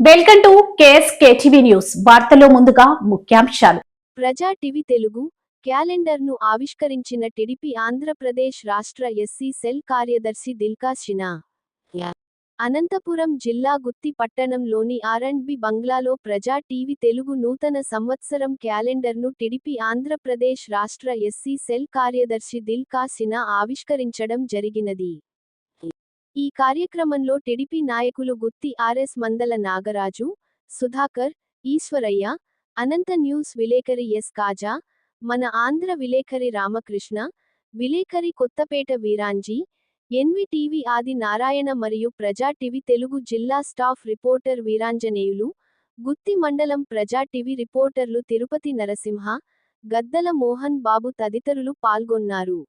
Welcome to KS KTV news. వార్తలో ముందుగా ముఖ్యాంశాలు. ప్రజా టీవీ తెలుగు క్యాలెండర్ను ఆవిష్కరించిన టిడిపి ఆంధ్రప్రదేశ్ రాష్ట్ర ఎస్సీ సెల్ కార్యదర్శి దిల్కా సినా. అనంతపురం జిల్లా గుత్తి పట్టణంలోని ఆర్అండ్బి బంగ్లాలో ప్రజా టీవీ తెలుగు నూతన సంవత్సరం క్యాలెండర్ను టిడిపి ఆంధ్రప్రదేశ్ రాష్ట్ర ఎస్సీ సెల్ కార్యదర్శి దిల్కా సినా ఆవిష్కరించడం జరిగినది. ఈ కార్యక్రమంలో టిడిపి నాయకులు గుత్తి ఆర్ఎస్ మందల నాగరాజు సుధాకర్ ఈశ్వరయ్య అనంత న్యూస్ విలేకరి ఎస్ కాజా మన ఆంధ్ర విలేకరి రామకృష్ణ విలేకరి కొత్తపేట వీరాంజీ ఎన్విటీవీ ఆది నారాయణ మరియు ప్రజా టీవీ తెలుగు జిల్లా స్టాఫ్ రిపోర్టర్ వీరాంజనేయులు గుత్తి మండలం ప్రజా టీవీ రిపోర్టర్లు తిరుపతి నరసింహ గద్దల మోహన్ బాబు తదితరులు పాల్గొన్నారు.